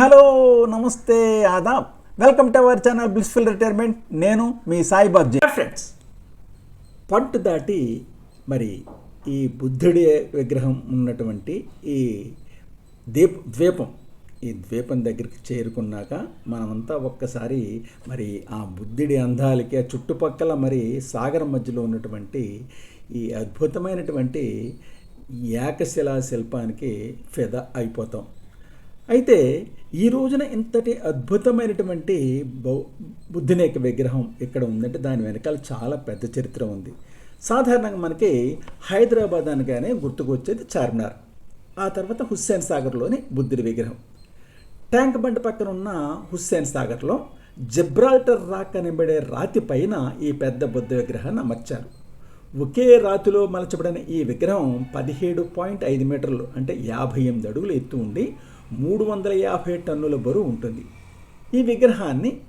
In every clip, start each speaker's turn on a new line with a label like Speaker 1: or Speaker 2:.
Speaker 1: Hello నమస్తే Aadab. Welcome to our channel blissful retirement నేను మీ సాయిబాబ్జీ ఫ్రెండ్స్ పట్టు దాటి మరి ఈ బుద్ధుడి విగ్రహం ఉన్నటువంటి ఈ దీప ద్వీపం ఈ ద్వీపం దగ్గరికి చేరుకున్నాక మనమంతా ఒక్కసారి మరి ఆ బుద్ధుడి అందాలకి ఆ చుట్టుపక్కల మరి సాగరం మధ్యలో ఉన్నటువంటి ఈ అద్భుతమైనటువంటి ఏకశిలా శిల్పానికి ఫిదా అయిపోతాం. అయితే ఈ రోజున ఇంతటి అద్భుతమైనటువంటి బౌ బుద్ధుని యొక్క విగ్రహం ఇక్కడ ఉందంటే దాని వెనకాల చాలా పెద్ద చరిత్ర ఉంది. సాధారణంగా మనకి హైదరాబాద్ అనగానే గుర్తుకొచ్చేది చార్మినార్. ఆ తర్వాత హుస్సేన్ సాగర్లోని బుద్ధుడి విగ్రహం. ట్యాంక్ బండ్ పక్కన ఉన్న హుస్సేన్ సాగర్లో జబ్రాల్టర్ రాక్ అనబడే రాతి పైన ఈ పెద్ద బుద్ధ విగ్రహాన్ని అమర్చారు. ఒకే రాతిలో మలచబడిన ఈ విగ్రహం పదిహేడు పాయింట్ ఐదు మీటర్లు అంటే యాభై ఎనిమిది అడుగులు ఎత్తు ఉండి మూడు వందల యాభై టన్నుల బరువు ఉంటుంది. ఈ విగ్రహాన్ని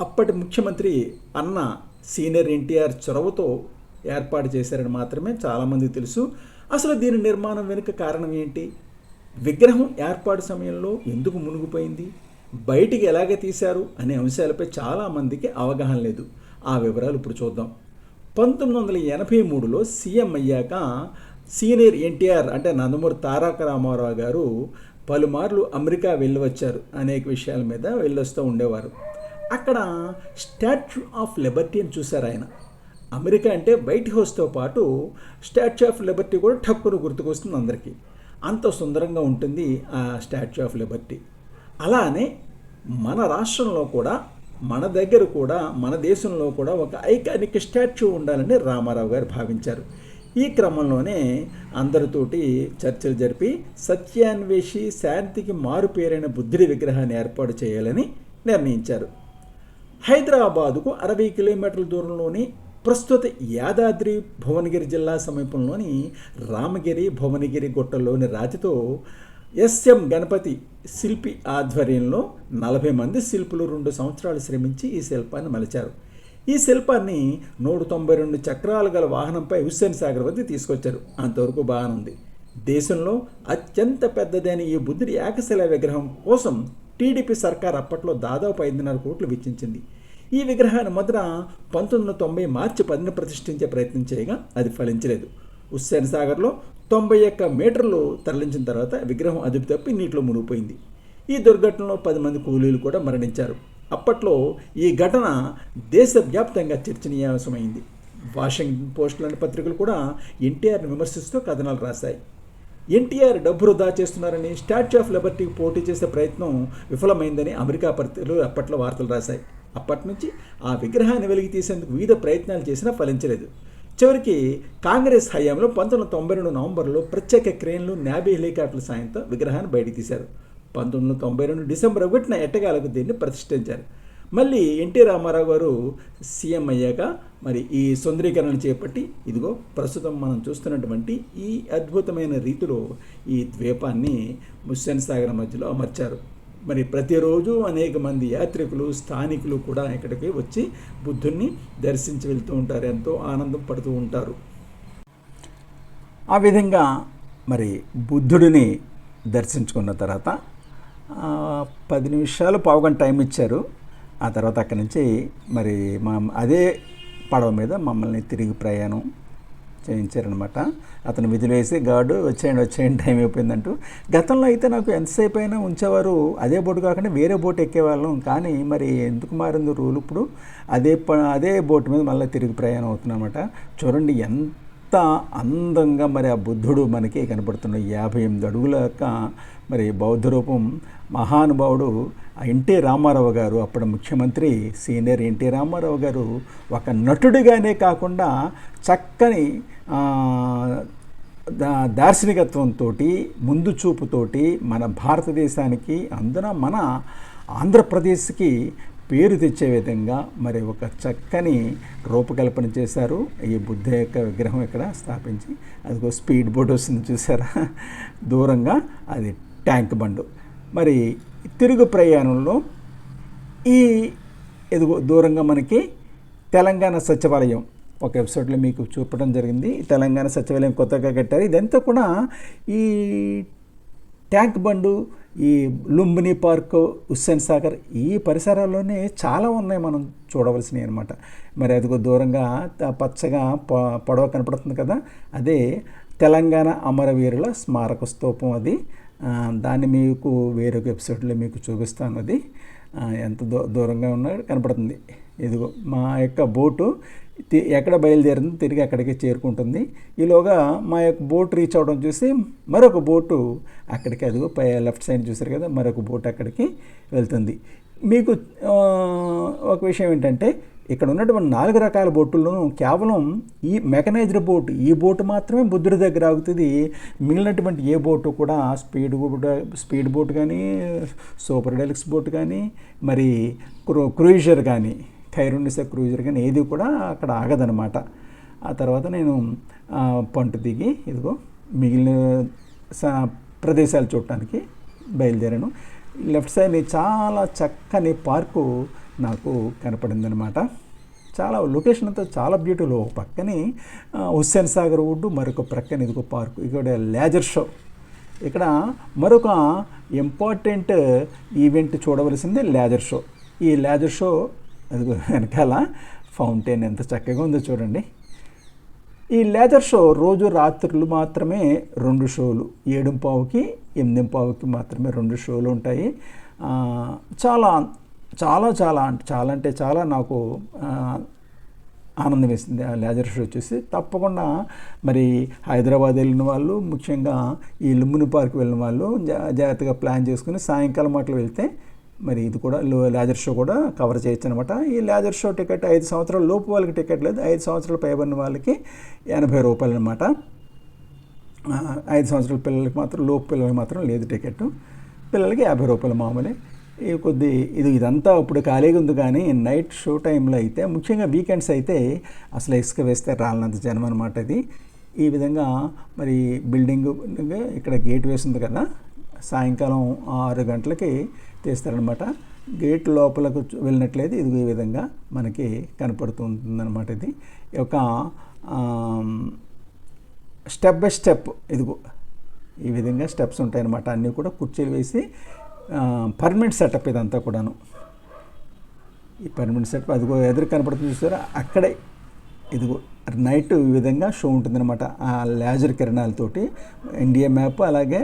Speaker 1: అప్పటి ముఖ్యమంత్రి అన్న సీనియర్ ఎన్టీఆర్ చొరవతో ఏర్పాటు చేశారని మాత్రమే చాలామంది తెలుసు. అసలు దీని నిర్మాణం వెనుక కారణం ఏంటి? విగ్రహం ఏర్పాటు సమయంలో ఎందుకు మునిగిపోయింది? బయటికి ఎలాగ తీశారు? అనే అంశాలపై చాలామందికి అవగాహన లేదు. ఆ వివరాలు ఇప్పుడు చూద్దాం. పంతొమ్మిది వందల ఎనభై మూడులో సీఎం అయ్యాక సీనియర్ ఎన్టీఆర్ అంటే నందమూరి తారక రామారావు గారు పలుమార్లు అమెరికా వెళ్ళి వచ్చారు అనేక విషయాల మీద వెళ్ళొస్తూ ఉండేవారు. అక్కడ స్టాచ్యూ ఆఫ్ లిబర్టీని చూశారు ఆయన. అమెరికా అంటే వైట్ హౌస్తో పాటు స్టాచ్యూ ఆఫ్ లిబర్టీ కూడా టక్కును గుర్తుకొస్తుంది అందరికీ. అంత సుందరంగా ఉంటుంది ఆ స్టాచ్యూ ఆఫ్ లిబర్టీ. అలానే మన రాష్ట్రంలో కూడా మన దగ్గర కూడా మన దేశంలో కూడా ఒక ఐకానిక్ స్టాచ్యూ ఉండాలని రామారావు గారు భావించారు. ఈ క్రమంలోనే అందరితోటి చర్చలు జరిపి సత్యాన్వేషి శాంతికి మారుపేరైన బుద్ధుడి విగ్రహాన్ని ఏర్పాటు చేయాలని నిర్ణయించారు. హైదరాబాదుకు అరవై కిలోమీటర్ల దూరంలోని ప్రస్తుత యాదాద్రి భువనగిరి జిల్లా సమీపంలోని రామగిరి భువనగిరి గుట్టలోని రాతితో ఎస్ఎం గణపతి శిల్పి ఆధ్వర్యంలో నలభై మంది శిల్పులు రెండు సంవత్సరాలు శ్రమించి ఈ శిల్పాన్ని మలిచారు. ఈ శిల్పాన్ని నూట తొంభై రెండు చక్రాలు గల వాహనంపై హుస్సేన్ సాగర్ వద్ద తీసుకొచ్చారు. అంతవరకు బాగానే ఉంది దేశంలో అత్యంత పెద్దదైన ఈ బుద్ధుడి ఏకశిల విగ్రహం కోసం టీడీపీ సర్కార్ అప్పట్లో దాదాపు ఐదున్నర కోట్లు వెచ్చించింది. ఈ విగ్రహాన్ని మొదట పంతొమ్మిది వందల తొంభై మార్చి పదిన ప్రతిష్ఠించే ప్రయత్నం చేయగా అది ఫలించలేదు. హుస్సేన్ సాగర్లో తొంభై ఒక్క మీటర్లు తరలించిన తర్వాత విగ్రహం అదుపు తప్పి నీటిలో మునిగిపోయింది. ఈ దుర్ఘటనలో పది మంది కూలీలు కూడా మరణించారు. అప్పట్లో ఈ ఘటన దేశవ్యాప్తంగా చర్చనీయాంశమైంది. వాషింగ్టన్ పోస్ట్ లాంటి పత్రికలు కూడా ఎన్టీఆర్ని విమర్శిస్తూ కథనాలు రాశాయి. ఎన్టీఆర్ డబ్బు వృధా చేస్తున్నారని స్టాచ్యూ ఆఫ్ లిబర్టీకి పోటీ చేసే ప్రయత్నం విఫలమైందని అమెరికా పత్రికలు అప్పట్లో వార్తలు రాశాయి. అప్పటి నుంచి ఆ విగ్రహాన్ని వెలికి తీసేందుకు వివిధ ప్రయత్నాలు చేసినా ఫలించలేదు. చివరికి కాంగ్రెస్ హయాంలో పంతొమ్మిది వందల తొంభై రెండు నవంబర్లో ప్రత్యేక క్రేన్లు నాబీ హెలికాప్టర్ల సాయంతో విగ్రహాన్ని బయటికి తీశారు. పంతొమ్మిది వందల తొంభై రెండు డిసెంబర్ ఒకటిన ఎట్టగాలకు దీన్ని ప్రతిష్ఠించారు. మళ్ళీ ఎన్టీ రామారావు గారు సీఎం అయ్యాక మరి ఈ సుందరీకరణ చేపట్టి ఇదిగో ప్రస్తుతం మనం చూస్తున్నటువంటి ఈ అద్భుతమైన రీతిలో ఈ ద్వీపాన్ని ముస్సేన్ సాగర్ మధ్యలో అమర్చారు. మరి ప్రతిరోజు అనేక మంది యాత్రికులు స్థానికులు కూడా ఇక్కడికి వచ్చి బుద్ధుణ్ణి దర్శించి వెళ్తూ ఉంటారు ఎంతో ఆనందం పడుతూ ఉంటారు. ఆ విధంగా మరి బుద్ధుడిని దర్శించుకున్న తర్వాత పది నిమిషాలు పావుగంట టైం ఇచ్చారు. ఆ తర్వాత అక్కడి నుంచి మరి మా అదే పడవ మీద మమ్మల్ని తిరిగి ప్రయాణం చేయించారనమాట అతను విధులు వేసి గార్డు వచ్చేయండి వచ్చేయండి టైం అయిపోయిందంటూ. గతంలో అయితే నాకు ఎంతసేపు అయినా ఉంచేవారు అదే బోటు కాకుండా వేరే బోట్ ఎక్కేవాళ్ళం. కానీ మరి ఎందుకు మారింది రూల్ ఇప్పుడు. అదే అదే బోట్ మీద మళ్ళీ తిరిగి ప్రయాణం అవుతున్నమాట. చూడండి ఎంత అందంగా మరి ఆ బుద్ధుడు మనకి కనపడుతున్న యాభై ఎనిమిది అడుగుల యొక్క మరి బౌద్ధ రూపం. మహానుభావుడు ఎన్టీ రామారావు గారు అప్పుడు ముఖ్యమంత్రి సీనియర్ ఎన్టీ రామారావు గారు ఒక నటుడిగానే కాకుండా చక్కని దార్శనికత్వంతో ముందు చూపుతోటి మన భారతదేశానికి అందున మన ఆంధ్రప్రదేశ్కి పేరు తెచ్చే విధంగా మరి ఒక చక్కని రూపకల్పన చేశారు. ఈ బుద్ధ యొక్క విగ్రహం ఇక్కడ స్థాపించి అదిగో స్పీడ్ బోట్ వస్తుంది చూసారా? దూరంగా అది ట్యాంక్ బండు. మరి తిరుగు ప్రయాణంలో ఈ ఎదుగు దూరంగా మనకి తెలంగాణ సచివాలయం ఒక ఎపిసోడ్లో మీకు చూపడం జరిగింది. తెలంగాణ సచివాలయం కొత్తగా కట్టారు. ఇదంతా కూడా ఈ ట్యాంక్ బండు ఈ లుంబిని పార్క్ హుస్సేన్ సాగర్ ఈ పరిసరాల్లోనే చాలా ఉన్నాయి మనం చూడవలసినవి అనమాట మరి అదిగో దూరంగా పచ్చగా పొడవ కనపడుతుంది కదా? అదే తెలంగాణ అమరవీరుల స్మారక స్తూపం అది. దాన్ని మీకు వేరొక ఎపిసోడ్లో మీకు చూపిస్తాను అది. ఎంత దూ దూరంగా ఉన్నా కనపడుతుంది. ఇదిగో మా యొక్క బోటు ఎక్కడ బయలుదేరింది తిరిగి అక్కడికి చేరుకుంటుంది. ఈలోగా మా యొక్క బోట్ రీచ్ అవడం చూసి మరొక బోటు అక్కడికి అదిగో పై లెఫ్ట్ సైడ్ చూసారు కదా మరొక బోట్ అక్కడికి వెళ్తుంది. మీకు ఒక విషయం ఏంటంటే ఇక్కడ ఉన్నటువంటి నాలుగు రకాల బోటుల్లోనూ కేవలం ఈ మెకనైజ్డ్ బోట్ ఈ బోటు మాత్రమే బుద్ధుడి దగ్గర ఆగుతుంది. మిగిలినటువంటి ఏ బోటు కూడా స్పీడ్ బోట్ స్పీడ్ బోట్ కానీ సూపర్ డెలక్స్ బోట్ కానీ మరి క్రూ క్రూయిజర్ కానీ ఖైరుండిసా క్రూయిజర్ కానీ ఏది కూడా అక్కడ ఆగదనమాట ఆ తర్వాత నేను పంటు దిగి ఇదిగో మిగిలిన ప్రదేశాలు చూడటానికి బయలుదేరాను. లెఫ్ట్ సైడ్ చాలా చక్కని పార్కు నాకు కనపడిందనమాట చాలా లొకేషన్ అంతా చాలా బ్యూటిఫుల్ ఒక పక్కనే హుస్సేన్ సాగర్ ఒడ్డు మరొక ప్రక్కన ఇదిగో పార్క్ ఇక్కడ లేజర్ షో ఇక్కడ మరొక ఇంపార్టెంట్ ఈవెంట్ చూడవలసింది లేజర్ షో ఈ లేజర్ షో అదిగో వెనకాల ఫౌంటైన్ ఎంత చక్కగా ఉందో చూడండి. ఈ లేజర్ షో రోజు రాత్రులు మాత్రమే రెండు షోలు ఏడుంపావుకి ఎనిమిదింపావుకి పావుకి మాత్రమే రెండు షోలు ఉంటాయి. చాలా చాలా చాలా అంటే చాలా అంటే చాలా నాకు ఆనందం వేసింది. ఆ లేజర్ షో చూసి తప్పకుండా మరి హైదరాబాద్ వెళ్ళిన వాళ్ళు ముఖ్యంగా ఈ లుంబిని పార్క్ వెళ్ళిన వాళ్ళు జా- జాగ్రత్తగా ప్లాన్ చేసుకుని సాయంకాలం అట్లా వెళ్తే మరి ఇది కూడా లో- లేజర్ షో కూడా కవర్ చేయొచ్చు అనమాట ఈ లేజర్ షో టికెట్ ఐదు సంవత్సరాల లోపు వాళ్ళకి టికెట్ లేదు. ఐదు సంవత్సరాలు పైబడిన వాళ్ళకి ఎనభై రూపాయలు అనమాట ఐదు సంవత్సరాల పిల్లలకి మాత్రం లోపు పిల్లలకి మాత్రం లేదు టికెట్ పిల్లలకి యాభై రూపాయలు మామూలే. కొద్ది ఇది ఇదంతా ఇప్పుడు ఖాళీగా ఉంది కానీ నైట్ షో టైంలో అయితే ముఖ్యంగా వీకెండ్స్ అయితే అసలు ఇసుక వేస్తే రాలనంత జనం అనమాట ఇది. ఈ విధంగా మరి బిల్డింగ్ ఇక్కడ గేట్ వేసింది కదా సాయంకాలం ఆరు గంటలకి తీస్తారనమాట గేట్ లోపలకు వెళ్ళినట్లయితే ఇది ఈ విధంగా మనకి కనపడుతూ ఇది. ఒక స్టెప్ బై స్టెప్ ఇదిగో ఈ విధంగా స్టెప్స్ ఉంటాయన్నమాట. అన్నీ కూడా కుర్చీలు వేసి పర్మనెంట్ సెటప్ ఇదంతా కూడాను. ఈ పర్మనెంట్ సెటప్ అదిగో ఎదురు కనపడుతుంది చూసారా? అక్కడే ఇదిగో నైట్ ఈ విధంగా షో ఉంటుందన్నమాట. ఆ లేజర్ కిరణాలతోటి ఇండియా మ్యాప్ అలాగే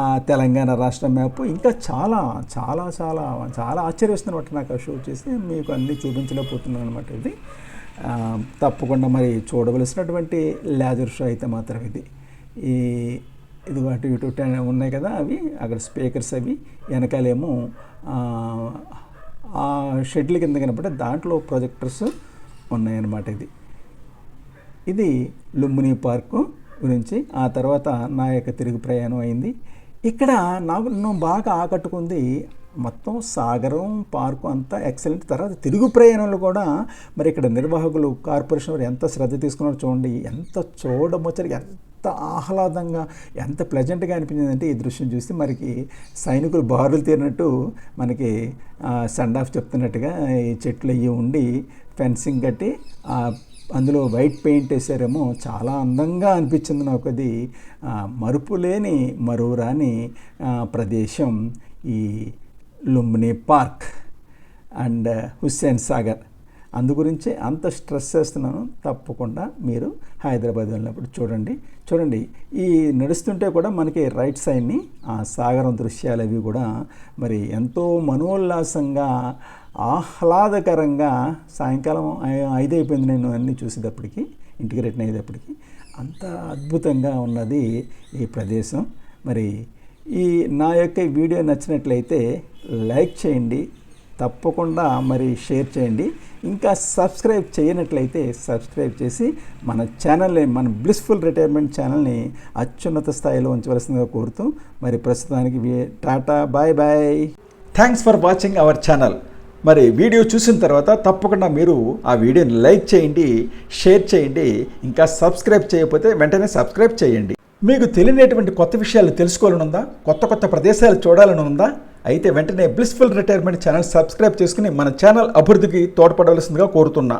Speaker 1: ఆ తెలంగాణ రాష్ట్ర మ్యాప్ ఇంకా చాలా చాలా చాలా చాలా ఆశ్చర్యస్తున్నమాట నాకు ఆ షో చేసి మీకు అన్నీ చూపించలేకపోతున్నాను అనమాట ఇది తప్పకుండా మరి చూడవలసినటువంటి లేజర్ షో అయితే మాత్రం ఇది. ఈ ఇది వాటి ఇటు ఉన్నాయి కదా అవి. అక్కడ స్పీకర్స్ అవి. వెనకాలేమో ఆ, ఆ షెడ్ల కింద కనపడే దాంట్లో ప్రొజెక్టర్స్ ఉన్నాయన్నమాట ఇది. ఇది లుంబిని పార్కు గురించి. ఆ తర్వాత నా యొక్క తిరుగు ప్రయాణం అయింది. ఇక్కడ నాకు నన్ను బాగా ఆకట్టుకుంది మొత్తం సాగరం పార్కు అంతా ఎక్సలెంట్. తర్వాత తిరుగు ప్రయాణంలో కూడా మరి ఇక్కడ నిర్వాహకులు కార్పొరేషన్ వారు ఎంత శ్రద్ధ తీసుకున్నారో చూడండి. ఎంత చూడముచ్చరి ఎంత ఎంత ఆహ్లాదంగా ఎంత ప్లెజెంట్గా అనిపించిందంటే ఈ దృశ్యం చూసి మనకి సైనికులు బారులు తీరినట్టు మనకి సెండ్ ఆఫ్ చెప్తున్నట్టుగా ఈ చెట్లు అవి ఉండి ఫెన్సింగ్ కట్టి అందులో వైట్ పెయింట్ వేసారేమో చాలా అందంగా అనిపించింది నాకు అది. మరుపులేని మరుపు లేని మరువురాని ప్రదేశం ఈ లుంబిని పార్క్ అండ్ హుస్సేన్ సాగర్. అందుగురించి అంత స్ట్రెస్ చేస్తున్నాను తప్పకుండా మీరు హైదరాబాద్ వెళ్ళినప్పుడు చూడండి. చూడండి ఈ నడుస్తుంటే కూడా మనకి రైట్ సైడ్ని ఆ సాగరం దృశ్యాలు అవి కూడా మరి ఎంతో మనోల్లాసంగా ఆహ్లాదకరంగా సాయంకాలం ఐదైపోయింది నేను అన్నీ చూసేటప్పటికి ఇంటికి రిటర్న్ అయ్యేటప్పటికి. అంత అద్భుతంగా ఉన్నది ఈ ప్రదేశం. మరి ఈ నా యొక్క వీడియో నచ్చినట్లయితే లైక్ చేయండి తప్పకుండా మరి షేర్ చేయండి. ఇంకా సబ్స్క్రైబ్ చేయనట్లయితే సబ్స్క్రైబ్ చేసి మన ఛానల్ని మన బ్లిస్ఫుల్ రిటైర్మెంట్ ఛానల్ని అత్యున్నత స్థాయిలో ఉంచవలసిందిగా కోరుతూ మరి ప్రస్తుతానికి tata bye bye. Thanks for watching our channel మరి వీడియో చూసిన తర్వాత తప్పకుండా మీరు ఆ వీడియోని లైక్ చేయండి షేర్ చేయండి ఇంకా సబ్స్క్రైబ్ చేయకపోతే వెంటనే సబ్స్క్రైబ్ చేయండి. మీకు తెలియనటువంటి కొత్త విషయాలు తెలుసుకోవాలని ఉందా కొత్త కొత్త ప్రదేశాలు చూడాలని ఉందా అయితే వెంటనే బ్లిస్ఫుల్ రిటైర్మెంట్ ఛానల్ సబ్స్క్రైబ్ చేసుకుని మన ఛానల్ అభివృద్ధికి తోడ్పడవలసిందిగా కోరుతున్నా.